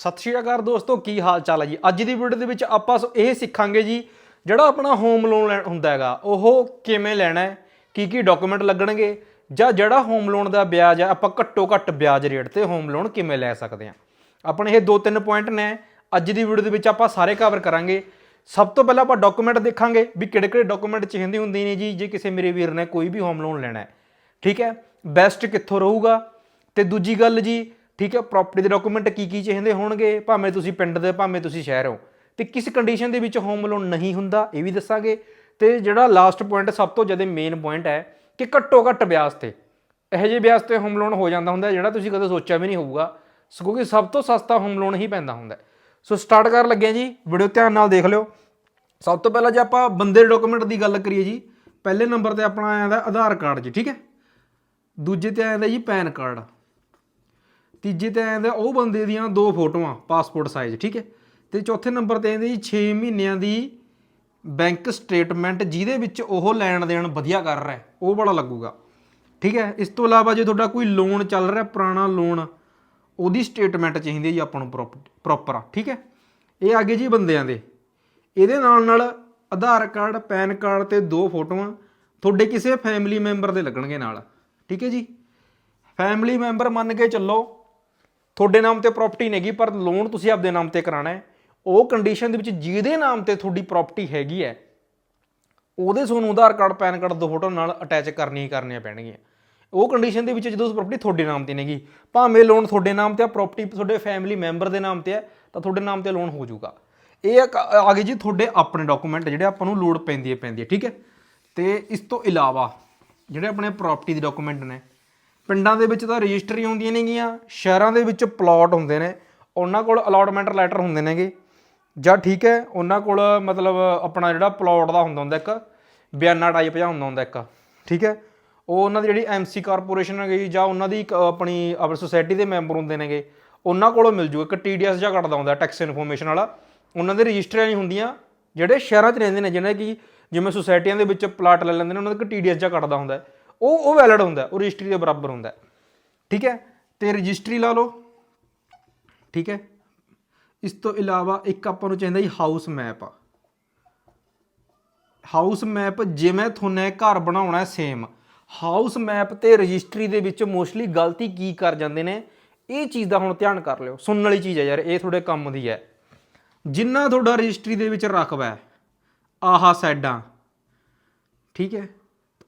ਸਤਿ ਸ਼੍ਰੀ ਅਕਾਲ ਦੋਸਤੋ, ਕੀ ਹਾਲ ਚਾਲ ਹੈ ਜੀ? ਅੱਜ ਦੀ ਵੀਡੀਓ ਦੇ ਵਿੱਚ ਆਪਾਂ ਸ- ਇਹ ਸਿੱਖਾਂਗੇ ਜੀ, ਜਿਹੜਾ ਆਪਣਾ ਹੋਮ ਲੋਨ ਹੁੰਦਾ ਹੈਗਾ, ਉਹ ਕਿਵੇਂ ਲੈਣਾ ਹੈ ਕੀ ਕੀ ਡਾਕੂਮੈਂਟ ਲੱਗਣਗੇ, ਜਾਂ ਜਿਹੜਾ ਹੋਮ ਲੋਨ ਦਾ ਵਿਆਜ ਹੈ, ਆਪਾਂ ਘੱਟੋ ਘੱਟ ਵਿਆਜ ਰੇਟ ਤੇ ਹੋਮ ਲੋਨ ਕਿਵੇਂ ਲੈ ਸਕਦੇ ਹਾਂ? ਆਪਣੇ ਇਹ ਦੋ ਤਿੰਨ ਪੁਆਇੰਟ ਨੇ, ਅੱਜ ਦੀ ਵੀਡੀਓ ਦੇ ਵਿੱਚ ਆਪਾਂ ਸਾਰੇ ਕਵਰ ਕਰਾਂਗੇ। ਸਭ ਤੋਂ ਪਹਿਲਾਂ ਆਪਾਂ ਡਾਕੂਮੈਂਟ ਦੇਖਾਂਗੇ, ਵੀ ਕਿਹੜੇ ਕਿਹੜੇ ਡਾਕੂਮੈਂਟ ਚਾਹੀਦੇ ਹੁੰਦੇ ਨੇ ਜੀ, ਜੇ ਕਿਸੇ ਮੇਰੇ ਵੀਰ ਨੇ ਕੋਈ ਵੀ ਹੋਮ ਲੋਨ ਲੈਣਾ ਹੈ। ਠੀਕ ਹੈ? ਬੈਸਟ ਕਿੱਥੋਂ ਰਹੂਗਾ? ਤੇ ਦੂਜੀ ਗੱਲ ਜੀ ਠੀਕ ਹੈ ਪ੍ਰਾਪਰਟੀ ਦੇ ਡਾਕੂਮੈਂਟ ਕੀ ਕੀ ਚਾਹੀਦੇ ਹੋਣਗੇ? ਭਾਵੇਂ ਤੁਸੀਂ ਪਿੰਡ ਦੇ, ਭਾਵੇਂ ਤੁਸੀਂ ਸ਼ਹਿਰ ਹੋ। ਤੇ ਕਿਸ ਕੰਡੀਸ਼ਨ ਦੇ ਵਿੱਚ ਹੋਮ ਲੋਨ ਨਹੀਂ ਹੁੰਦਾ, ਇਹ ਵੀ ਦੱਸਾਂਗੇ। ਤੇ ਜਿਹੜਾ ਲਾਸਟ ਪੁਆਇੰਟ ਸਭ ਤੋਂ ਜ਼ਿਆਦਾ ਮੇਨ ਪੁਆਇੰਟ ਹੈ ਕਿ ਘੱਟੋ ਘੱਟ ਵਿਆਜ ਤੇ। ਇਹੋ ਜਿਹੇ ਵਿਆਜ ਤੇ ਹੋਮ ਲੋਨ ਹੋ ਜਾਂਦਾ ਹੁੰਦਾ, ਜਿਹੜਾ ਤੁਸੀਂ ਕਦੇ ਸੋਚਿਆ ਵੀ ਨਹੀਂ ਹੋਊਗਾ। ਸੋ ਕਿਉਂਕਿ ਸਭ ਤੋਂ ਸਸਤਾ ਹੋਮ ਲੋਨ ਹੀ ਪੈਂਦਾ ਹੁੰਦਾ ਸੋ ਸਟਾਰਟ ਕਰਨ ਲੱਗੇ ਜੀ ਵੀਡੀਓ ਧਿਆਨ ਨਾਲ ਦੇਖ ਲਿਓ। ਸਭ ਤੋਂ ਪਹਿਲਾਂ ਜੇ ਆਪਾਂ ਬੰਦੇ ਦੇ ਡਾਕੂਮੈਂਟ ਦੀ ਗੱਲ ਕਰੀਏ ਜੀ, ਪਹਿਲੇ ਨੰਬਰ ਤੇ ਆਪਣਾ ਆਇਆ ਦਾ ਆਧਾਰ ਕਾਰਡ ਜੀ, ਠੀਕ ਹੈ? ਦੂਜੇ ਤੇ ਆਇਆ ਜਾਂਦਾ ਜੀ ਪੈਨ ਕਾਰਡ ਤੀਜੇ ਤੇ ਆ ਜਾਂਦਾ ਉਹ ਬੰਦੇ ਦੀਆਂ ਦੋ ਫੋਟੋਆਂ ਪਾਸਪੋਰਟ ਸਾਈਜ਼ ਠੀਕ ਹੈ? ਤੇ ਚੌਥੇ ਨੰਬਰ ਤੇ ਆਉਂਦੇ ਜੀ 6 ਮਹੀਨਿਆਂ ਦੀ ਬੈਂਕ ਸਟੇਟਮੈਂਟ ਜਿਹਦੇ ਵਿੱਚ ਉਹ ਲੈਣ ਦੇਣ ਵਧੀਆ ਕਰ ਰਿਹਾ ਉਹ ਬੜਾ ਲੱਗੂਗਾ। ਠੀਕ ਹੈ? ਇਸ ਤੋਂ ਇਲਾਵਾ ਜੇ ਤੁਹਾਡਾ ਕੋਈ ਲੋਨ ਚੱਲ ਰਿਹਾ, ਪੁਰਾਣਾ ਲੋਨ ਉਹਦੀ ਸਟੇਟਮੈਂਟ ਚਾਹੀਦੀ ਹੈ ਜੀ ਆਪਾਂ ਨੂੰ ਪ੍ਰੋਪਰ ਆ, ਠੀਕ ਹੈ? ਇਹ ਆ ਗਏ ਜੀ ਬੰਦਿਆਂ ਦੇ। ਇਹਦੇ ਨਾਲ ਨਾਲ ਆਧਾਰ ਕਾਰਡ, ਪੈਨ ਕਾਰਡ ਤੇ ਦੋ ਫੋਟੋਆਂ, ਤੁਹਾਡੇ ਕਿਸੇ ਫੈਮਿਲੀ ਮੈਂਬਰ ਦੇ ਲੱਗਣਗੇ ਨਾਲ, ਠੀਕ ਹੈ ਜੀ? ਫੈਮਿਲੀ ਮੈਂਬਰ ਮੰਨ ਕੇ ਚੱਲੋ ਤੁਹਾਡੇ ਨਾਮ ਤੇ ਪ੍ਰਾਪਰਟੀ ਨਹੀਂਗੀ ਪਰ ਲੋਨ ਤੁਸੀਂ ਆਪਦੇ ਨਾਮ ਤੇ ਕਰਾਣਾ ਹੈ। ਉਹ ਕੰਡੀਸ਼ਨ ਦੇ ਵਿੱਚ ਜਿਹਦੇ ਨਾਮ ਤੇ ਤੁਹਾਡੀ ਪ੍ਰਾਪਰਟੀ ਹੈਗੀ ਹੈ, ਉਹਦੇ ਤੁਹਾਨੂੰ ਆਧਾਰ ਕਾਰਡ, ਪੈਨ ਕਾਰਡ, ਦੋ ਫੋਟੋ ਨਾਲ ਅਟੈਚ ਕਰਨੀ ਹੀ ਕਰਨੀਆਂ ਪੈਣਗੀਆਂ। ਉਹ ਕੰਡੀਸ਼ਨ ਦੇ ਵਿੱਚ ਜਦੋਂ ਪ੍ਰਾਪਰਟੀ ਤੁਹਾਡੇ ਨਾਮ ਤੇ ਨਹੀਂਗੀ ਭਾਵੇਂ ਲੋਨ ਤੁਹਾਡੇ ਨਾਮ ਤੇ ਆ ਪ੍ਰਾਪਰਟੀ ਤੁਹਾਡੇ ਫੈਮਿਲੀ ਮੈਂਬਰ ਦੇ ਨਾਮ ਤੇ ਹੈ ਤਾਂ ਤੁਹਾਡੇ ਨਾਮ ਤੇ ਲੋਨ ਹੋ ਜਾਊਗਾ। ਇਹ ਇੱਕ ਆ ਗਏ ਜੀ ਤੁਹਾਡੇ ਆਪਣੇ ਡਾਕੂਮੈਂਟ ਜਿਹੜੇ ਆਪਾਂ ਨੂੰ ਲੋੜ ਪੈਂਦੀ ਹੈ ਪੈਂਦੀ ਹੈ, ਠੀਕ ਹੈ? ਤੇ ਇਸ ਤੋਂ ਇਲਾਵਾ ਜਿਹੜੇ ਆਪਣੇ ਪ੍ਰਾਪਰਟੀ ਦੇ ਡਾਕੂਮੈਂਟ ਨੇ ਪਿੰਡਾਂ ਦੇ ਵਿੱਚ ਤਾਂ ਰਜਿਸਟਰੀ ਹੁੰਦੀਆਂ ਨੇਗੀਆਂ, ਸ਼ਹਿਰਾਂ ਦੇ ਵਿੱਚ ਪਲਾਟ ਹੁੰਦੇ ਨੇ, ਉਹਨਾਂ ਕੋਲ ਅਲਾਟਮੈਂਟ ਲੈਟਰ ਹੁੰਦੇ ਨੇਗੇ। ਜਾਂ ਠੀਕ ਹੈ, ਉਹਨਾਂ ਕੋਲ ਮਤਲਬ ਆਪਣਾ ਜਿਹੜਾ ਪਲਾਟ ਦਾ ਹੁੰਦਾ ਹੁੰਦਾ ਇੱਕ, ਬਿਆਨਾ ਟਾਈਪ ਜਿਹਾ ਹੁੰਦਾ ਹੁੰਦਾ ਇੱਕ, ਠੀਕ ਹੈ? ਉਹ ਉਹਨਾਂ ਦੀ ਜਿਹੜੀ ਐਮਸੀ ਕਾਰਪੋਰੇਸ਼ਨ ਹੈਗੀ, ਜਾਂ ਉਹਨਾਂ ਦੀ ਇੱਕ ਆਪਣੀ ਆਪਣੀ ਸੁਸਾਇਟੀ ਦੇ ਮੈਂਬਰ ਹੁੰਦੇ ਨੇਗੇ, ਉਹਨਾਂ ਕੋਲੋਂ ਮਿਲ ਜੂ। ਇੱਕ ਟੀਡੀਐਸ ਜਿਹਾ ਕੱਟਦਾ ਹੁੰਦਾ ਟੈਕਸ ਇਨਫੋਰਮੇਸ਼ਨ ਵਾਲਾ। ਉਹਨਾਂ ਦੇ ਰਜਿਸਟਰੀਆਂ ਨਹੀਂ ਹੁੰਦੀਆਂ, ਜਿਹੜੇ ਸ਼ਹਿਰਾਂ 'ਚ ਰਹਿੰਦੇ ਨੇ, ਜਿਹਨਾਂ ਕਿ ਜਿਵੇਂ ਸੁਸਾਇਟੀਆਂ ਦੇ ਵਿੱਚ ਪਲਾਟ ਲੈ ਲੈਂਦੇ ਨੇ, ਉਹਨਾਂ ਦਾ ਇੱਕ ਟੀਡੀਐਸ ਜਿਹਾ ਕੱਟਦਾ ਹੁੰਦਾ। ਉਹ ਉਹ ਵੈਲਿਡ ਹੁੰਦਾ, ਉਹ ਰਜਿਸਟਰੀ ਦੇ ਬਰਾਬਰ ਹੁੰਦਾ। ਠੀਕ ਹੈ? ਤੇ ਰਜਿਸਟਰੀ ਲਾ ਲਓ। ਠੀਕ ਹੈ? ਇਸ ਤੋਂ ਇਲਾਵਾ ਇੱਕ ਆਪਾਂ ਨੂੰ ਚਾਹੀਦਾ ਜੀ ਹਾਊਸ ਮੈਪ ਹਾਊਸ ਮੈਪ ਜਿਵੇਂ ਤੁਹਾਨੂੰ ਘਰ ਬਣਾਉਣਾ ਹੈ ਸੇਮ ਹਾਊਸ ਮੈਪ ਤੇ ਰਜਿਸਟਰੀ ਦੇ ਵਿੱਚ ਮੋਸਟਲੀ ਗਲਤੀ ਕੀ ਕਰ ਜਾਂਦੇ ਨੇ? ਇਹ ਚੀਜ਼ ਦਾ ਹੁਣ ਧਿਆਨ ਕਰ ਲਿਓ। ਸੁਣਨ ਵਾਲੀ ਚੀਜ਼ ਹੈ ਯਾਰ, ਇਹ ਤੁਹਾਡੇ ਕੰਮ ਦੀ ਹੈ। ਜਿੰਨਾ ਤੁਹਾਡਾ ਰਜਿਸਟਰੀ ਦੇ ਵਿੱਚ ਰਕਬਾ ਹੈ, ਆਹਾ ਸਾਈਡਾਂ ਠੀਕ ਹੈ?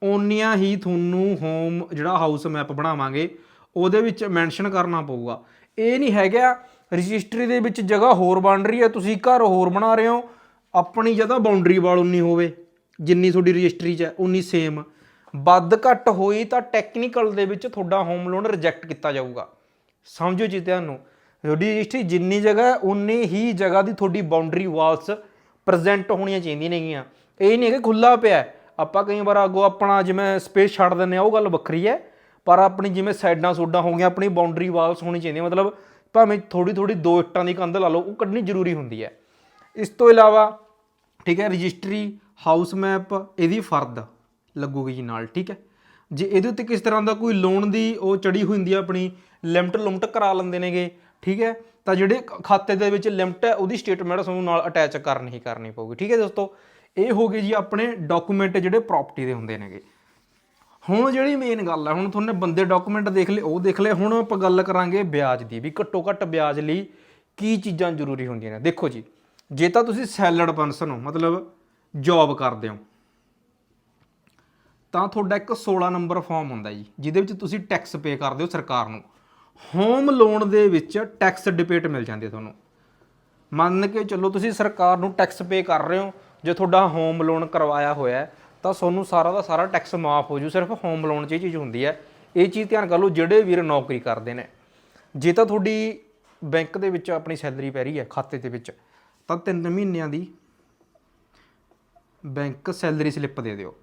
ਓਨੀਆਂ ਹੀ ਤੁਹਾਨੂੰ ਹੋਮ ਜਿਹੜਾ ਹਾਊਸ ਮੈਪ ਬਣਾਵਾਂਗੇ, ਉਹਦੇ ਵਿੱਚ ਮੈਂਸ਼ਨ ਕਰਨਾ ਪਊਗਾ। ਇਹ ਨਹੀਂ ਹੈਗਾ ਰਜਿਸਟਰੀ ਦੇ ਵਿੱਚ ਜਗ੍ਹਾ ਹੋਰ ਬਣ ਰਹੀ ਹੈ, ਤੁਸੀਂ ਘਰ ਹੋਰ ਬਣਾ ਰਹੇ ਹੋ, ਆਪਣੀ ਜਗ੍ਹਾ ਬਾਉਂਡਰੀ ਵਾਲ ਉਨੀ ਹੋਵੇ, ਜਿੰਨੀ ਤੁਹਾਡੀ ਰਜਿਸਟਰੀ 'ਚ ਹੈ, ਉਨੀ ਸੇਮ ਵੱਧ ਘੱਟ ਹੋਈ ਤਾਂ ਟੈਕਨੀਕਲ ਦੇ ਵਿੱਚ ਤੁਹਾਡਾ ਹੋਮ ਲੋਨ ਰਿਜੈਕਟ ਕੀਤਾ ਜਾਊਗਾ। ਸਮਝੋ ਜੀ ਤੁਹਾਨੂੰ, ਤੁਹਾਡੀ ਰਜਿਸਟਰੀ ਜਿੰਨੀ ਜਗ੍ਹਾ ਉਨੀ ਹੀ ਜਗ੍ਹਾ ਦੀ ਤੁਹਾਡੀ ਬਾਉਂਡਰੀ ਵਾਲਸ ਪ੍ਰੈਜ਼ੈਂਟ ਹੋਣੀਆਂ ਚਾਹੀਦੀਆਂ ਨੇਗੀਆਂ। ਇਹ ਨਹੀਂ ਹੈ ਕਿ ਖੁੱਲਾ ਪਿਆ ਆਪਾਂ ਕਈ ਵਾਰ ਅੱਗੋਂ ਆਪਣਾ ਜਿਵੇਂ ਸਪੇਸ ਛੱਡ ਦਿੰਦੇ ਆ ਉਹ ਗੱਲ ਵੱਖਰੀ ਹੈ, ਪਰ ਆਪਣੀ ਜਿਵੇਂ ਸਾਈਡਾਂ ਸੋਡਾਂ ਹੋ ਗਈਆਂ ਆਪਣੀ ਬਾਉਂਡਰੀ ਵਾਲਸ ਹੋਣੀ ਚਾਹੀਦੀ ਮਤਲਬ ਭਾਵੇਂ ਥੋੜੀ ਥੋੜੀ ਦੋ ਇੱਟਾਂ ਦੀ ਕੰਧ ਲਾ ਲਓ, ਉਹ ਕੱਢਣੀ ਜ਼ਰੂਰੀ ਹੁੰਦੀ ਹੈ। ਇਸ ਤੋਂ ਇਲਾਵਾ, ਠੀਕ ਹੈ ਰਜਿਸਟਰੀ ਹਾਊਸ ਮੈਪ ਇਹਦੀ ਫਰਦ ਲੱਗੂਗੀ ਜੀ ਨਾਲ, ਠੀਕ ਹੈ। ਜੇ ਇਹਦੇ ਉੱਤੇ ਕਿਸ ਤਰ੍ਹਾਂ ਦਾ ਕੋਈ ਲੋਨ ਦੀ ਉਹ ਚੜੀ ਹੋਈ ਹੁੰਦੀ ਹੈ ਆਪਣੀ ਲਿਮਟ ਲੁਮਟ ਕਰਾ ਲੈਂਦੇ ਨੇਗੇ, ਠੀਕ ਹੈ, ਤਾਂ ਜਿਹੜੇ ਖਾਤੇ ਦੇ ਵਿੱਚ ਲਿਮਟ ਹੈ, ਉਹਦੀ ਸਟੇਟਮੈਂਟ ਤੁਹਾਨੂੰ ਨਾਲ ਅਟੈਚ ਕਰਨੀ ਹੀ ਕਰਨੀ ਪਊਗੀ, ਠੀਕ ਹੈ ਦੋਸਤੋ। ਇਹ ਹੋ ਗਏ ਜੀ ਆਪਣੇ ਡਾਕੂਮੈਂਟ ਜਿਹੜੇ ਪ੍ਰਾਪਰਟੀ ਦੇ ਹੁੰਦੇ ਨੇਗੇ। ਹੁਣ ਜਿਹੜੀ ਮੇਨ ਗੱਲ ਆ, ਹੁਣ ਤੁਹਾਨੂੰ ਬੰਦੇ ਡਾਕੂਮੈਂਟ ਦੇਖ ਲਏ, ਉਹ ਦੇਖ ਲਏ, ਹੁਣ ਆਪਾਂ ਗੱਲ ਕਰਾਂਗੇ ਵਿਆਜ ਦੀ ਵੀ ਘੱਟੋ ਘੱਟ ਵਿਆਜ ਲਈ ਕੀ ਚੀਜ਼ਾਂ ਜ਼ਰੂਰੀ ਹੁੰਦੀਆਂ ਨੇ। ਦੇਖੋ ਜੀ, ਜੇ ਤਾਂ ਤੁਸੀਂ ਸੈਲਰਡ ਪਰਸਨ ਹੋ ਮਤਲਬ ਜੌਬ ਕਰਦੇ ਹੋ, ਤਾਂ ਤੁਹਾਡਾ ਇੱਕ 16 ਨੰਬਰ ਫਾਰਮ ਹੁੰਦਾ ਜੀ, ਜਿਹਦੇ ਵਿੱਚ ਤੁਸੀਂ ਟੈਕਸ ਪੇ ਕਰਦੇ ਹੋ ਸਰਕਾਰ ਨੂੰ। ਹੋਮ ਲੋਨ ਦੇ ਵਿੱਚ ਟੈਕਸ ਡਿਬੇਟ ਮਿਲ ਜਾਂਦੀ ਤੁਹਾਨੂੰ। ਮੰਨ ਕੇ ਚੱਲੋ ਤੁਸੀਂ ਸਰਕਾਰ ਨੂੰ ਟੈਕਸ ਪੇ ਕਰ ਰਹੇ ਹੋ ਜੇ ਤੁਹਾਡਾ ਹੋਮ ਲੋਨ ਕਰਵਾਇਆ ਹੋਇਆ ਤਾਂ ਤੁਹਾਨੂੰ ਸਾਰਾ ਦਾ ਸਾਰਾ ਟੈਕਸ ਮਾਫ ਹੋ ਜੂ। ਸਿਰਫ ਹੋਮ ਲੋਨ 'ਚ ਇਹ ਚੀਜ਼ ਹੁੰਦੀ ਹੈ। ਇਹ ਚੀਜ਼ ਧਿਆਨ ਕਰ ਲਓ, ਜਿਹੜੇ ਵੀਰ ਨੌਕਰੀ ਕਰਦੇ ਨੇ, ਜੇ ਤਾਂ ਤੁਹਾਡੀ ਬੈਂਕ ਦੇ ਵਿੱਚ ਆਪਣੀ ਸੈਲਰੀ ਪੈ ਰਹੀ ਹੈ, ਖਾਤੇ ਦੇ ਵਿੱਚ, ਤਾਂ 3 ਮਹੀਨਿਆਂ ਦੀ ਬੈਂਕ ਸੈਲਰੀ ਸਲਿੱਪ ਦੇ ਦਿਓ।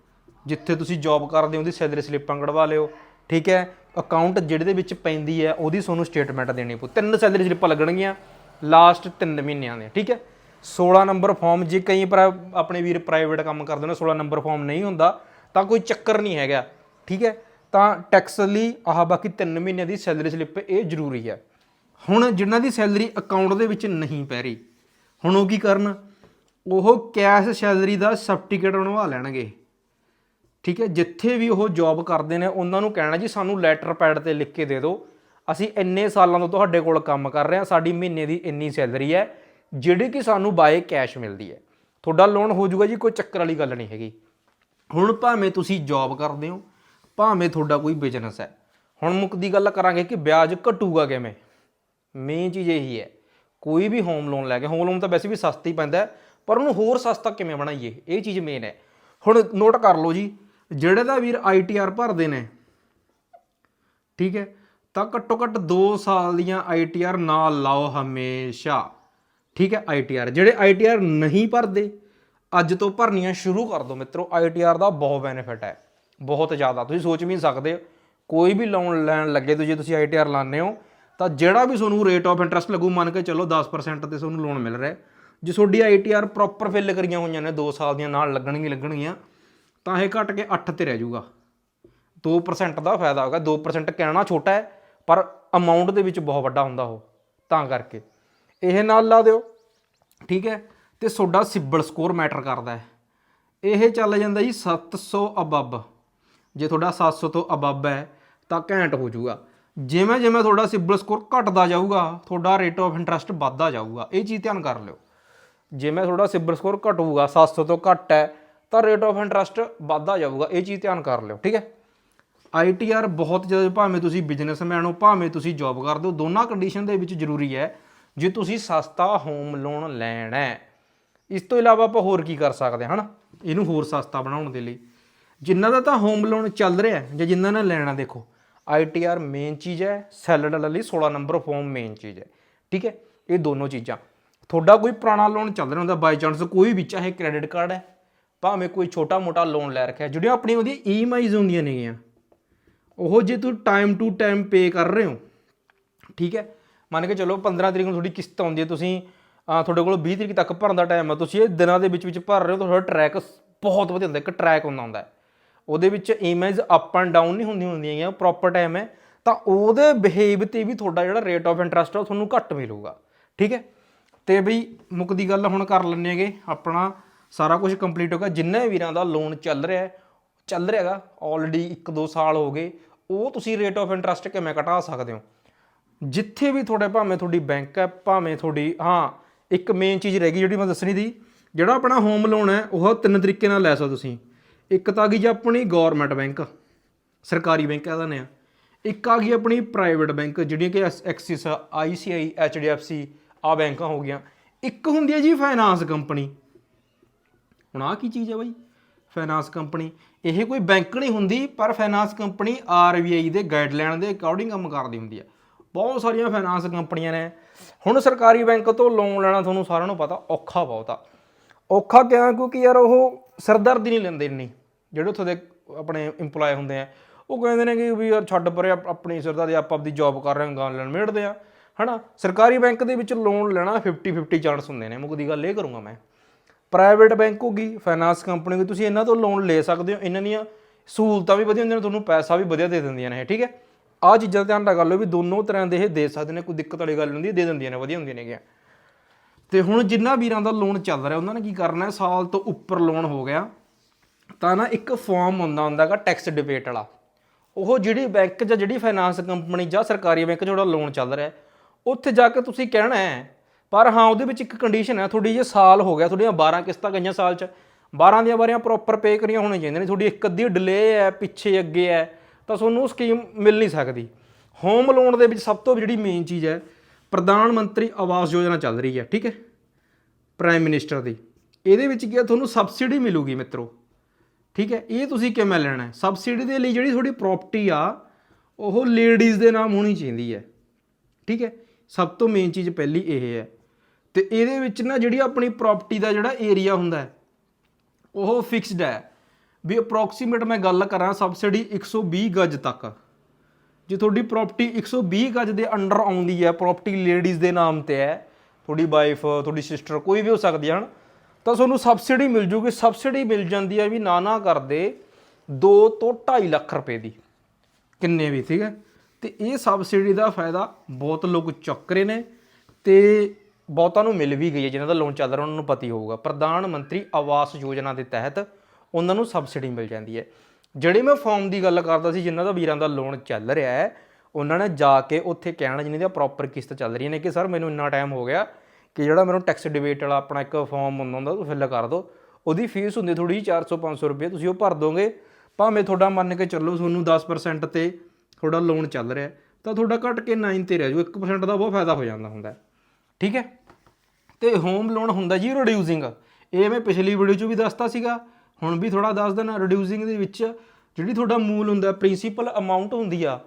ਜਿੱਥੇ ਤੁਸੀਂ ਜੌਬ ਕਰਦੇ ਹੋ, ਉਹਦੀ ਸੈਲਰੀ ਸਲਿੱਪਾਂ ਕਢਵਾ ਲਿਓ, ਠੀਕ ਹੈ? ਅਕਾਊਂਟ ਜਿਹੜੇ ਦੇ ਵਿੱਚ ਪੈਂਦੀ ਹੈ, ਉਹਦੀ ਤੁਹਾਨੂੰ ਸਟੇਟਮੈਂਟ ਦੇਣੀ ਪਊ। ਤਿੰਨ ਸੈਲਰੀ ਸਲਿੱਪਾਂ ਲੱਗਣਗੀਆਂ ਲਾਸਟ 3 ਮਹੀਨਿਆਂ ਦੇ ਠੀਕ ਹੈ? 16 ਨੰਬਰ ਫਾਰਮ ਜੇ ਕਈ ਪ੍ਰਾ- ਆਪਣੇ ਵੀਰ ਪ੍ਰਾਈਵੇਟ ਕੰਮ ਕਰਦੇ ਨੇ 16 ਨੰਬਰ ਫਾਰਮ ਨਹੀਂ ਹੁੰਦਾ, ਤਾਂ ਕੋਈ ਚੱਕਰ ਨਹੀਂ ਹੈਗਾ। ਠੀਕ ਹੈ? ਤਾਂ ਟੈਕਸ ਲਈ ਆਹ ਬਾਕੀ 3 ਮਹੀਨਿਆਂ ਦੀ ਸੈਲਰੀ ਸਲਿੱਪ ਇਹ ਜ਼ਰੂਰੀ ਹੈ। ਹੁਣ ਜਿਨ੍ਹਾਂ ਦੀ ਸੈਲਰੀ ਅਕਾਊਂਟ ਦੇ ਵਿੱਚ ਨਹੀਂ ਪੈ ਰਹੀ, ਹੁਣ ਉਹ ਕੀ ਕਰਨ? ਉਹ ਕੈਸ਼ ਸੈਲਰੀ ਦਾ ਸਰਟੀਫਿਕੇਟ ਬਣਵਾ ਲੈਣਗੇ। ਠੀਕ ਹੈ? ਜਿੱਥੇ ਵੀ ਉਹ ਜੌਬ ਕਰਦੇ ਨੇ, ਉਹਨਾਂ ਨੂੰ ਕਹਿਣਾ ਜੀ, ਸਾਨੂੰ ਲੈਟਰ ਪੈਡ ਤੇ ਲਿਖ ਕੇ ਦੇ ਦਿਓ। ਅਸੀਂ ਇੰਨੇ ਸਾਲਾਂ ਤੋਂ ਤੁਹਾਡੇ ਕੋਲ ਕੰਮ ਕਰ ਰਹੇ ਹਾਂ, ਸਾਡੀ ਮਹੀਨੇ ਦੀ ਇੰਨੀ ਸੈਲਰੀ ਹੈ। ਜਿਹੜੀ ਕਿ ਸਾਨੂੰ ਬਾਏ ਕੈਸ਼ ਮਿਲਦੀ ਹੈ। ਤੁਹਾਡਾ ਲੋਨ ਹੋ ਜਾਊਗਾ ਜੀ, ਕੋਈ ਚੱਕਰ ਵਾਲੀ ਗੱਲ ਨਹੀਂ ਹੈਗੀ। ਹੁਣ ਭਾਵੇਂ ਤੁਸੀਂ ਜੌਬ ਕਰਦੇ ਹੋ, ਭਾਵੇਂ ਤੁਹਾਡਾ ਕੋਈ ਬਿਜ਼ਨਸ ਹੈ। ਹੁਣ ਮੁੱਕਦੀ ਗੱਲ ਕਰਾਂਗੇ ਕਿ ਵਿਆਜ ਘਟੂਗਾ ਕਿਵੇਂ। ਮੇਨ ਚੀਜ਼ ਇਹੀ ਹੈ, ਕੋਈ ਵੀ ਹੋਮ ਲੋਨ ਲੈ ਕੇ ਹੋਮ ਲੋਨ ਤਾਂ ਵੈਸੇ ਵੀ ਸਸਤਾ ਹੀ ਪੈਂਦਾ ਪਰ ਉਹਨੂੰ ਹੋਰ ਸਸਤਾ ਕਿਵੇਂ ਬਣਾਈਏ, ਇਹ ਚੀਜ਼ ਮੇਨ ਹੈ। ਹੁਣ ਨੋਟ ਕਰ ਲਓ ਜੀ, ਜਿਹੜੇ ਦਾ ਵੀਰ ਆਈਟੀਆਰ ਭਰਦੇ ਨੇ, ਠੀਕ ਹੈ, ਤਾਂ ਘੱਟੋ ਘੱਟ 2 ਸਾਲ ਦੀਆਂ ਆਈਟੀਆਰ ਨਾਲ ਲਾਓ ਹਮੇਸ਼ਾ। ਠੀਕ ਹੈ ਆਈਟੀਆਰ ਜਿਹੜੇ ਆਈਟੀਆਰ ਨਹੀਂ ਭਰਦੇ, ਅੱਜ ਤੋਂ ਭਰਨੀਆਂ ਸ਼ੁਰੂ ਕਰ ਦਿਓ ਮਿੱਤਰੋ। ਆਈਟੀਆਰ ਦਾ ਬਹੁਤ ਬੈਨੀਫਿਟ ਹੈ, ਬਹੁਤ ਜ਼ਿਆਦਾ। ਤੁਸੀਂ ਸੋਚ ਵੀ ਨਹੀਂ ਸਕਦੇ, ਕੋਈ ਵੀ ਲੋਨ ਲੈਣ ਲੱਗੇ ਤੁਸੀਂ ਜੇ ਤੁਸੀਂ ਆਈਟੀਆਰ ਲਾਣੇ ਹੋ, ਤਾਂ ਜਿਹੜਾ ਵੀ ਤੁਹਾਨੂੰ ਰੇਟ ਆਫ ਇੰਟਰਸਟ ਲੱਗੂ, ਮੰਨ ਕੇ ਚੱਲੋ 10% ਤੇ ਤੁਹਾਨੂੰ ਲੋਨ ਮਿਲ ਰਿਹਾ ਜੇ ਤੁਹਾਡੀ ਆਈਟੀਆਰ ਪ੍ਰੋਪਰ ਫਿਲ ਕਰੀਆਂ ਹੋਈਆਂ ਨੇ 2 ਸਾਲ ਦੀਆਂ ਨਾਲ ਲੱਗਣਗੀਆਂ ਲੱਗਣਗੀਆਂ, ਤਾਂ ਇਹ ਘਟ ਕੇ 8 ਤੇ ਰਹਿ ਜਾਊਗਾ। 2% ਦਾ ਫਾਇਦਾ ਹੋਗਾ 2% ਕਹਿਣਾ ਛੋਟਾ ਹੈ, ਪਰ ਅਮਾਉਂਟ ਦੇ ਵਿੱਚ ਬਹੁਤ ਵੱਡਾ ਹੁੰਦਾ ਉਹ, ਤਾਂ ਕਰਕੇ। ਇਹ ਨਾਲ ਲਾ ਦਿਓ, ਠੀਕ ਹੈ? ਤੇ ਤੁਹਾਡਾ ਸਿਬਲ ਸਕੋਰ ਮੈਟਰ ਕਰਦਾ ਹੈ। ਇਹ ਚੱਲ ਜਾਂਦਾ ਜੀ 700 ਅਬਵ ਜੇ ਤੁਹਾਡਾ 700 ਤੋਂ ਅਬਵ ਹੈ, ਤਾਂ ਘੈਂਟ ਹੋ ਜਾਊਗਾ। ਜਿਵੇਂ ਜਿਵੇਂ ਤੁਹਾਡਾ ਸਿਬਲ ਸਕੋਰ ਘਟਦਾ ਜਾਊਗਾ, ਤੁਹਾਡਾ ਰੇਟ ਆਫ ਇੰਟਰਸਟ ਵੱਧਦਾ ਜਾਊਗਾ। ਇਹ ਚੀਜ਼ ਧਿਆਨ ਕਰ ਲਿਓ। ਜਿਵੇਂ ਤੁਹਾਡਾ ਸਿਬਲ ਸਕੋਰ ਘਟੂਗਾ 700 ਤੋਂ ਘੱਟ ਹੈ, ਤਾਂ ਰੇਟ ਆਫ ਇੰਟਰਸਟ ਵੱਧਦਾ ਜਾਊਗਾ। ਇਹ ਚੀਜ਼ ਧਿਆਨ ਕਰ ਲਿਓ, ਠੀਕ ਹੈ? ਆਈਟੀਆਰ ਬਹੁਤ ਜ਼ਿਆਦਾ ਭਾਵੇਂ ਤੁਸੀਂ ਬਿਜ਼ਨਸਮੈਨ ਹੋ, ਭਾਵੇਂ ਤੁਸੀਂ ਜੌਬ ਕਰਦੇ ਹੋ, ਦੋਨਾਂ ਕੰਡੀਸ਼ਨ ਦੇ ਵਿੱਚ ਜ਼ਰੂਰੀ ਹੈ ਜੇ ਤੁਸੀਂ ਸਸਤਾ ਹੋਮ ਲੋਨ ਲੈਣਾ ਹੈ, ਇਸ ਤੋਂ ਇਲਾਵਾ ਆਪਾਂ ਹੋਰ ਕੀ ਕਰ ਸਕਦੇ ਹਾਂ, ਹਨਾ? ਇਹਨੂੰ ਹੋਰ ਸਸਤਾ ਬਣਾਉਣ ਦੇ ਲਈ। ਜਿਨ੍ਹਾਂ ਦਾ ਤਾਂ ਹੋਮ ਲੋਨ ਚੱਲ ਰਿਹਾ ਜਾਂ ਜਿਨ੍ਹਾਂ ਨੇ ਲੈਣਾ, ਦੇਖੋ ਆਈਟੀਆਰ ਮੇਨ ਚੀਜ਼ ਹੈ ਸੈਲਡ ਲਈ 16 ਨੰਬਰ ਫਾਰਮ ਮੇਨ ਚੀਜ਼ ਹੈ, ਠੀਕ ਹੈ? ਇਹ ਦੋਨੋਂ ਚੀਜ਼ਾਂ। ਤੁਹਾਡਾ ਕੋਈ ਪੁਰਾਣਾ ਲੋਨ ਚੱਲ ਰਿਹਾ ਹੁੰਦਾ ਬਾਈ ਚਾਂਸ ਕੋਈ ਵੀ ਚਾਹੇ ਕ੍ਰੈਡਿਟ ਕਾਰਡ ਹੈ, ਭਾਵੇਂ ਕੋਈ ਛੋਟਾ ਮੋਟਾ ਲੋਨ ਲੈ ਰੱਖਿਆ, ਜਿਹੜੀਆਂ ਆਪਣੀਆਂ ਉਹਦੀਆਂ ਈਐਮਆਈਜ਼ ਹੁੰਦੀਆਂ ਨੇਗੀਆਂ। ਉਹ ਜੇ ਤੂੰ ਟਾਈਮ ਟੂ ਟਾਈਮ ਪੇ ਕਰ ਰਹੇ ਹੋ, ਠੀਕ ਹੈ? ਮੰਨ ਕੇ ਚਲੋ 15 ਤਰੀਕ ਨੂੰ ਤੁਹਾਡੀ ਕਿਸ਼ਤ ਆਉਂਦੀ ਹੈ, ਤੁਸੀਂ ਤੁਹਾਡੇ ਕੋਲ 20 ਤਰੀਕ ਤੱਕ ਭਰਨ ਦਾ ਟਾਈਮ ਹੈ ਤੁਸੀਂ ਇਹ ਦਿਨਾਂ ਦੇ ਵਿੱਚ ਵਿੱਚ ਭਰ ਰਹੇ ਹੋ, ਤੁਹਾਡਾ ਟਰੈਕ ਬਹੁਤ ਵਧੀਆ ਹੁੰਦਾ, ਇੱਕ ਟਰੈਕ ਹੁੰਦਾ ਹੁੰਦਾ ਉਹਦੇ ਵਿੱਚ ਇਮੇਜ ਅਪ ਐਂਡ ਡਾਊਨ ਨਹੀਂ ਹੁੰਦੀਆਂ ਹੁੰਦੀਆਂ ਪ੍ਰੋਪਰ ਟਾਈਮ ਹੈ, ਤਾਂ ਉਹਦੇ ਬਿਹੇਵ ਤੇ ਵੀ ਤੁਹਾਡਾ ਜਿਹੜਾ ਰੇਟ ਆਫ ਇੰਟਰਸਟ ਹੈ ਉਹ ਤੁਹਾਨੂੰ ਘੱਟ ਮਿਲੂਗਾ, ਠੀਕ ਹੈ? ਤੇ ਬਈ ਮੁੱਕਦੀ ਗੱਲ ਹੁਣ ਕਰ ਲੈਂਦੇ ਹੈਗੇ, ਆਪਣਾ ਸਾਰਾ ਕੁਝ ਕੰਪਲੀਟ ਹੋ ਗਿਆ, ਜਿੰਨੇ ਵੀਰਾਂ ਦਾ ਲੋਨ ਚੱਲ ਰਿਹਾ ਚੱਲ ਰਿਹਾ ਹੈਗਾ ਆਲਰੇਡੀ 1-2 ਸਾਲ ਹੋ ਗਏ, ਉਹ ਤੁਸੀਂ ਰੇਟ ਆਫ ਇੰਟਰਸਟ ਕਿਵੇਂ ਘਟਾ ਸਕਦੇ ਹੋ? ਜਿੱਥੇ ਵੀ ਤੁਹਾਡੇ ਭਾਵੇਂ ਤੁਹਾਡੀ ਬੈਂਕ ਹੈ, ਭਾਵੇਂ ਤੁਹਾਡੀ, ਹਾਂ, ਇੱਕ ਮੇਨ ਚੀਜ਼ ਰਹਿ ਗਈ ਜਿਹੜੀ ਮੈਂ ਦੱਸਣੀ ਦੀ, ਜਿਹੜਾ ਆਪਣਾ ਹੋਮ ਲੋਨ ਹੈ, ਉਹ ਤਿੰਨ ਤਰੀਕੇ ਨਾਲ ਲੈ ਸਕਦੇ ਤੁਸੀਂ। ਇੱਕ ਤਾਂ ਆ ਗਈ ਜੀ ਆਪਣੀ ਗਵਰਨਮੈਂਟ ਬੈਂਕ ਸਰਕਾਰੀ ਬੈਂਕ ਇਹਦਾ ਨੇ ਇੱਕ ਆ ਗਈ ਆਪਣੀ ਪ੍ਰਾਈਵੇਟ ਬੈਂਕ ਜਿਹੜੀਆਂ ਕਿ ਐਕਸਿਸ ਆਈਸੀਆਈ ਐਚਡੀਐਫਸੀ ਆ ਬੈਂਕਾਂ ਹੋ ਗਈਆਂ। ਇੱਕ ਹੁੰਦੀ ਹੈ ਜੀ ਫਾਈਨਾਂਸ ਕੰਪਨੀ ਹੁਣ ਆ ਕੀ ਚੀਜ਼ ਹੈ ਬਾਈ? ਫਾਈਨਾਂਸ ਕੰਪਨੀ ਇਹ ਕੋਈ ਬੈਂਕ ਨਹੀਂ ਹੁੰਦੀ, ਪਰ ਫਾਈਨਾਂਸ ਕੰਪਨੀ ਆਰਬੀਆਈ ਦੇ ਗਾਈਡਲਾਈਨ ਦੇ ਅਕੋਰਡਿੰਗ ਕੰਮ ਕਰਦੀ ਹੁੰਦੀ ਹੈ। ਬਹੁਤ ਸਾਰੀਆਂ ਫਾਈਨਾਂਸ ਕੰਪਨੀਆਂ ਨੇ। ਹੁਣ ਸਰਕਾਰੀ ਬੈਂਕ ਤੋਂ ਲੋਨ ਲੈਣਾ ਤੁਹਾਨੂੰ ਸਾਰਿਆਂ ਨੂੰ ਪਤਾ, ਔਖਾ ਬਹੁਤ ਆ। ਔਖਾ ਕਿਉਂ ਕਿਉਂਕਿ ਯਾਰ ਉਹ ਸਰਦਰਦੀ ਨਹੀਂ ਲੈਂਦੇ ਇੰਨੀ। ਜਿਹੜੇ ਉੱਥੇ ਦੇ ਆਪਣੇ EMPLOYE ਹੁੰਦੇ ਆ, ਉਹ ਕਹਿੰਦੇ ਨੇ ਕਿ ਵੀ ਯਾਰ ਛੱਡ ਪਰੇ ਆਪਣੀ ਸਰਦਰਦੀ ਆਪਾਂ ਆਪਦੀ ਜੌਬ ਕਰ ਰਹੇ ਹਾਂ ਗਾਂ ਲੈਣ ਮੇੜਦੇ ਆ। ਹਨਾ? ਸਰਕਾਰੀ ਬੈਂਕ ਦੇ ਵਿੱਚ ਲੋਨ ਲੈਣਾ 50 50 ਚਾਂਸ ਹੁੰਦੇ ਨੇ। ਮੁੱਕਦੀ ਗੱਲ ਇਹ ਕਰੂੰਗਾ ਮੈਂ। ਪ੍ਰਾਈਵੇਟ ਬੈਂਕ ਹੋਗੀ ਫਾਈਨਾਂਸ ਕੰਪਨੀ ਹੋਗੀ ਤੁਸੀਂ ਇਹਨਾਂ ਤੋਂ ਲੋਨ ਲੈ ਸਕਦੇ ਹੋ। ਇਹਨਾਂ ਦੀਆਂ ਸਹੂਲਤਾਂ ਵੀ ਵਧੀਆ ਹੁੰਦੀਆਂ ਨੇ, ਤੁਹਾਨੂੰ ਪੈਸਾ ਵੀ ਵਧੀਆ ਦੇ ਦਿੰਦੀਆਂ ਨੇ ਇਹ ਠੀਕ ਹੈ? ਆਹ ਚੀਜ਼ਾਂ ਦਾ ਧਿਆਨ ਰੱਖ ਲਓ ਵੀ ਦੋਨੋਂ ਤਰ੍ਹਾਂ ਦੇ ਇਹ ਦੇ ਸਕਦੇ ਨੇ, ਕੋਈ ਦਿੱਕਤ ਵਾਲੀ ਗੱਲ ਨਹੀਂ ਹੁੰਦੀ ਦੇ ਦਿੰਦੀਆਂ ਨੇ, ਵਧੀਆ ਹੁੰਦੀਆਂ ਨੇਗੀਆਂ ਤੇ ਹੁਣ ਜਿੰਨਾ ਵੀਰਾਂ ਦਾ ਲੋਨ ਚੱਲ ਰਿਹਾ, ਉਹਨਾਂ ਨੇ ਕੀ ਕਰਨਾ ਹੈ? ਸਾਲ ਤੋਂ ਉੱਪਰ ਲੋਨ ਹੋ ਗਿਆ। ਤਾਂ ਨਾ ਇੱਕ ਫਾਰਮ ਹੁੰਦਾ ਹੁੰਦਾਗਾ ਟੈਕਸ ਡਿਬੇਟ ਵਾਲਾ। ਉਹ ਜਿਹੜੀ ਬੈਂਕ ਜਾਂ ਜਿਹੜੀ ਫਾਈਨਾਂਸ ਕੰਪਨੀ ਜਾਂ ਸਰਕਾਰੀ ਬੈਂਕ 'ਚ ਜਿਹੜਾ ਲੋਨ ਚੱਲ ਰਿਹਾ ਉੱਥੇ ਜਾ ਕੇ ਤੁਸੀਂ ਕਹਿਣਾ ਹੈ, ਪਰ ਹਾਂ, ਉਹਦੇ ਵਿੱਚ ਇੱਕ ਕੰਡੀਸ਼ਨ ਹੈ, ਤੁਹਾਡੀ ਜੇ ਸਾਲ ਹੋ ਗਿਆ, ਤੁਹਾਡੀਆਂ 12 ਕਿਸ਼ਤਾਂ ਗਈਆਂ ਸਾਲ 'ਚ 12 ਦੀਆਂ ਬਾਰੀਆਂ ਪ੍ਰੋਪਰ ਪੇ ਕਰੀਆਂ ਹੋਣੀਆਂ ਚਾਹੀਦੀਆਂ ਨੇ, ਤੁਹਾਡੀ ਇੱਕ ਅੱਧੀ ਡਿਲੇ ਹੈ, ਪਿੱਛੇ ਅੱਗੇ ਹੈ। ਤਾਂ ਤੁਹਾਨੂੰ ਸਕੀਮ ਮਿਲ ਨਹੀਂ ਸਕਦੀ। ਹੋਮ ਲੋਨ ਦੇ ਵਿੱਚ ਸਭ ਤੋਂ ਜਿਹੜੀ ਮੇਨ ਚੀਜ਼ ਹੈ, ਪ੍ਰਧਾਨ ਮੰਤਰੀ ਆਵਾਸ ਯੋਜਨਾ ਚੱਲ ਰਹੀ ਹੈ, ਠੀਕ ਹੈ? ਪ੍ਰਾਈਮ ਮਿਨਿਸਟਰ ਦੀ। ਇਹਦੇ ਵਿੱਚ ਕੀ ਹੈ, ਤੁਹਾਨੂੰ ਸਬਸਿਡੀ ਮਿਲੂਗੀ ਮਿੱਤਰੋ। ਠੀਕ ਹੈ, ਇਹ ਤੁਸੀਂ ਕਿਵੇਂ ਲੈਣਾ ਹੈ? ਸਬਸਿਡੀ ਦੇ ਲਈ ਜਿਹੜੀ ਤੁਹਾਡੀ ਪ੍ਰਾਪਰਟੀ ਆ, ਉਹ ਲੇਡੀਜ਼ ਦੇ ਨਾਮ ਹੋਣੀ ਚਾਹੀਦੀ ਹੈ। ਠੀਕ ਹੈ, ਸਭ ਤੋਂ ਮੇਨ ਚੀਜ਼ ਪਹਿਲੀ ਇਹ ਹੈ। ਤੇ ਇਹਦੇ ਵਿੱਚ ਨਾ ਜਿਹੜੀ ਆਪਣੀ ਪ੍ਰਾਪਰਟੀ ਦਾ ਜਿਹੜਾ ਏਰੀਆ ਹੁੰਦਾ ਹੈ, ਉਹ ਫਿਕਸਡ ਹੈ। ਵੀ ਅਪਰੋਕਸੀਮੇਟ ਮੈਂ ਗੱਲ ਕਰਾਂ ਸਬਸਿਡੀ 120 ਗਜ ਤੱਕ। ਜੇ ਤੁਹਾਡੀ ਪ੍ਰਾਪਰਟੀ 120 ਗਜ ਦੇ ਅੰਡਰ ਆਉਂਦੀ ਹੈ ਪ੍ਰਾਪਰਟੀ ਲੇਡੀਜ਼ ਦੇ ਨਾਮ ਤੇ ਹੈ, ਤੁਹਾਡੀ ਵਾਈਫ ਤੁਹਾਡੀ ਸਿਸਟਰ ਕੋਈ ਵੀ ਹੋ ਸਕਦੀ ਹੈ ਹਨ, ਤਾਂ ਤੁਹਾਨੂੰ ਸਬਸਿਡੀ ਮਿਲ ਜੂਗੀ। ਸਬਸਿਡੀ ਮਿਲ ਜਾਂਦੀ ਹੈ ਵੀ ਨਾ ਨਾ ਕਰਦੇ 2 ਤੋਂ 2.5 ਲੱਖ ਰੁਪਏ ਦੀ। ਕਿੰਨੇ ਵੀ, ਠੀਕ ਹੈ? ਤੇ ਇਹ ਸਬਸਿਡੀ ਦਾ ਫਾਇਦਾ ਬਹੁਤ ਲੋਕ ਚੁੱਕ ਰਹੇ ਨੇ ਤੇ ਬਹੁਤਾਂ ਨੂੰ ਮਿਲ ਵੀ ਗਈ ਹੈ, ਜਿਨ੍ਹਾਂ ਦਾ ਲੋਨ ਚੱਲ ਰਿਹਾ, ਉਹਨਾਂ ਨੂੰ ਪਤਾ ਹੀ ਹੋਊਗਾ। ਪ੍ਰਧਾਨ ਮੰਤਰੀ ਆਵਾਸ ਯੋਜਨਾ ਦੇ ਤਹਿਤ ਉਹਨਾਂ ਨੂੰ ਸਬਸਿਡੀ ਮਿਲ ਜਾਂਦੀ ਹੈ। ਜਿਹੜੇ ਮੈਂ ਫਾਰਮ ਦੀ ਗੱਲ ਕਰਦਾ ਸੀ, ਜਿਨ੍ਹਾਂ ਦਾ ਵੀਰਾਂ ਦਾ ਲੋਨ ਚੱਲ ਰਿਹਾ ਹੈ, ਉਹਨਾਂ ਨੇ ਜਾ ਕੇ ਉੱਥੇ ਕਹਿਣਾ ਜਿਨ੍ਹਾਂ ਦੀਆਂ ਪ੍ਰੋਪਰ ਕਿਸ਼ਤ ਚੱਲ ਰਹੀਆਂ ਨੇ ਕਿ, ਸਰ, ਮੈਨੂੰ ਇੰਨਾ ਟਾਈਮ ਹੋ ਗਿਆ ਕਿ ਜਿਹੜਾ ਮੈਨੂੰ ਟੈਕਸ ਡਿਬੇਟ ਵਾਲਾ ਆਪਣਾ ਇੱਕ ਫਾਰਮ ਹੁੰਦਾ ਹੁੰਦਾ, ਉਹ ਫਿਲ ਕਰ ਦਿਓ। ਉਹਦੀ ਫੀਸ ਹੁੰਦੀ ਥੋੜੀ 400 500 ਰੁਪਏ, ਤੁਸੀਂ ਉਹ ਭਰ ਦੋਗੇ। ਭਾਵੇਂ ਤੁਹਾਡਾ ਮੰਨ ਕੇ ਚੱਲੋ ਤੁਹਾਨੂੰ 10% ਤੇ ਤੁਹਾਡਾ ਲੋਨ ਚੱਲ ਰਿਹਾ ਤਾਂ ਤੁਹਾਡਾ ਘਟ ਕੇ 9 ਤੇ ਰਹਿ ਜਾਊ 1% ਦਾ ਬਹੁਤ ਫਾਇਦਾ ਹੋ ਜਾਂਦਾ ਹੁੰਦਾ ਠੀਕ ਹੈ? ਤੇ ਹੋਮ ਲੋਨ ਹੁੰਦਾ ਜੀ ਰਿਡਿਊਸਿੰਗ ਇਹ ਮੈਂ ਪਿਛਲੀ ਵੀਡੀਓ 'ਚ ਵੀ ਦੱਸਤਾ ਸੀਗਾ। ਹੁਣ ਵੀ ਥੋੜਾ ਦੱਸ ਦੇਣਾ ਰਿਡਿਊਸਿੰਗ ਦੇ ਵਿੱਚ ਜਿਹੜੀ ਤੁਹਾਡਾ ਮੂਲ ਹੁੰਦਾ ਪ੍ਰਿੰਸੀਪਲ ਅਮਾਉਂਟ ਹੁੰਦੀ ਆ,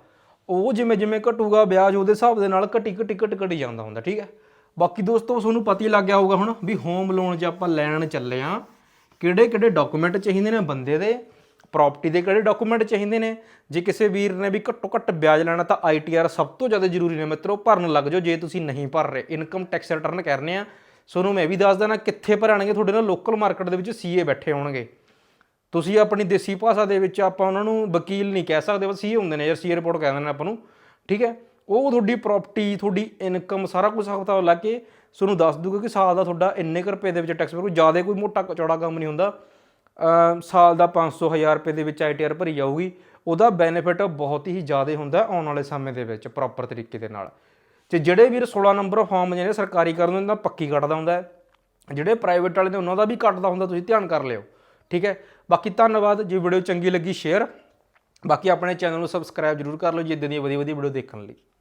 ਉਹ ਜਿਵੇਂ ਜਿਵੇਂ ਘਟੂਗਾ, ਵਿਆਜ ਉਹਦੇ ਹਿਸਾਬ ਦੇ ਨਾਲ ਘਟੀ ਘਟੀ ਘਟ ਘਟੀ ਜਾਂਦਾ ਹੁੰਦਾ, ਠੀਕ ਹੈ? ਬਾਕੀ ਦੋਸਤੋ, ਤੁਹਾਨੂੰ ਪਤਾ ਹੀ ਲੱਗ ਗਿਆ ਹੋਊਗਾ ਹੁਣ ਵੀ ਹੋਮ ਲੋਨ ਜੇ ਆਪਾਂ ਲੈਣ ਚੱਲੇ ਆ, ਕਿਹੜੇ ਕਿਹੜੇ ਡਾਕੂਮੈਂਟ ਚਾਹੀਦੇ ਨੇ ਬੰਦੇ ਦੇ? ਪ੍ਰਾਪਰਟੀ ਦੇ ਕਿਹੜੇ ਡਾਕੂਮੈਂਟ ਚਾਹੀਦੇ ਨੇ? ਜੇ ਕਿਸੇ ਵੀਰ ਨੇ ਵੀ ਘੱਟੋ ਘੱਟ ਵਿਆਜ ਲੈਣਾ ਤਾਂ ਆਈਟੀਆਰ ਸਭ ਤੋਂ ਜ਼ਿਆਦਾ ਜ਼ਰੂਰੀ ਨੇ ਮਿੱਤਰੋ, ਭਰਨ ਲੱਗ ਜਾਓ ਜੇ ਤੁਸੀਂ ਨਹੀਂ ਭਰ ਰਹੇ ਇਨਕਮ ਟੈਕਸ ਰਿਟਰਨ ਕਰਨੇ ਆ। ਤੁਹਾਨੂੰ ਮੈਂ ਵੀ ਦੱਸ ਦੇਣਾ, ਕਿੱਥੇ ਭਰਾਣਗੇ ਤੁਹਾਡੇ ਨਾਲ ਲੋਕਲ ਮਾਰਕੀਟ ਦੇ ਵਿੱਚ ਸੀਏ ਬੈਠੇ ਹੋਣਗੇ। ਤੁਸੀਂ ਆਪਣੀ ਦੇਸੀ ਭਾਸ਼ਾ ਦੇ ਵਿੱਚ ਆਪਾਂ ਉਹਨਾਂ ਨੂੰ ਵਕੀਲ ਨਹੀਂ ਕਹਿ ਸਕਦੇ, ਬਸ ਸੀਏ ਹੁੰਦੇ ਨੇ ਜਾਂ ਸੀ ਰਿਪੋਰਟ ਕਹਿ ਦਿੰਦੇ ਨੇ ਆਪਾਂ ਨੂੰ, ਠੀਕ ਹੈ? ਉਹ ਤੁਹਾਡੀ ਪ੍ਰਾਪਰਟੀ ਤੁਹਾਡੀ ਇਨਕਮ ਸਾਰਾ ਕੁਝ ਹਫ਼ਤਾ ਲੱਗ ਕੇ ਤੁਹਾਨੂੰ ਦੱਸ ਦੂਗਾ ਕਿ ਸਾਲ ਦਾ ਤੁਹਾਡਾ ਇੰਨੇ ਕੁ ਰੁਪਏ ਦੇ ਵਿੱਚ ਟੈਕਸ ਕੋਈ ਜ਼ਿਆਦਾ ਕੋਈ ਮੋਟਾ ਚੌੜਾ ਕੰਮ ਨਹੀਂ ਹੁੰਦਾ। ਸਾਲ ਦਾ 500 ਹਜ਼ਾਰ ਰੁਪਏ ਦੇ ਵਿੱਚ ਆਈਟੀਆਰ ਭਰੀ ਜਾਊਗੀ। ਉਹਦਾ ਬੈਨੀਫਿਟ ਬਹੁਤ ਹੀ ਜ਼ਿਆਦਾ ਹੁੰਦਾ ਆਉਣ ਵਾਲੇ ਸਮੇਂ ਦੇ ਵਿੱਚ ਪ੍ਰੋਪਰ ਤਰੀਕੇ ਦੇ ਨਾਲ। ਤੇ ਜਿਹੜੇ ਵੀਰ 16 ਨੰਬਰ ਫਾਰਮ ਜਿਹੜੇ ਸਰਕਾਰੀ ਕਰਨ ਉਹਨਾਂ ਦਾ ਪੱਕੀ ਕੱਟਦਾ ਹੁੰਦਾ ਜਿਹੜੇ ਪ੍ਰਾਈਵੇਟ ਵਾਲੇ ਨੇ, ਉਹਨਾਂ ਦਾ ਵੀ ਕੱਟਦਾ ਹੁੰਦਾ, ਤੁਸੀਂ ਧਿਆਨ ਕਰ ਲਿਓ, ਠੀਕ ਹੈ? ਬਾਕੀ ਧੰਨਵਾਦ, ਜੇ ਵੀਡੀਓ ਚੰਗੀ ਲੱਗੀ, ਸ਼ੇਅਰ। ਬਾਕੀ ਆਪਣੇ ਚੈਨਲ ਨੂੰ ਸਬਸਕ੍ਰਾਈਬ ਜਰੂਰ ਕਰ ਲਓ, ਜੀ ਇਦਾਂ ਦੀਆਂ ਵਧੀਆ ਵਧੀਆ ਵੀਡੀਓ ਦੇਖਣ ਲਈ।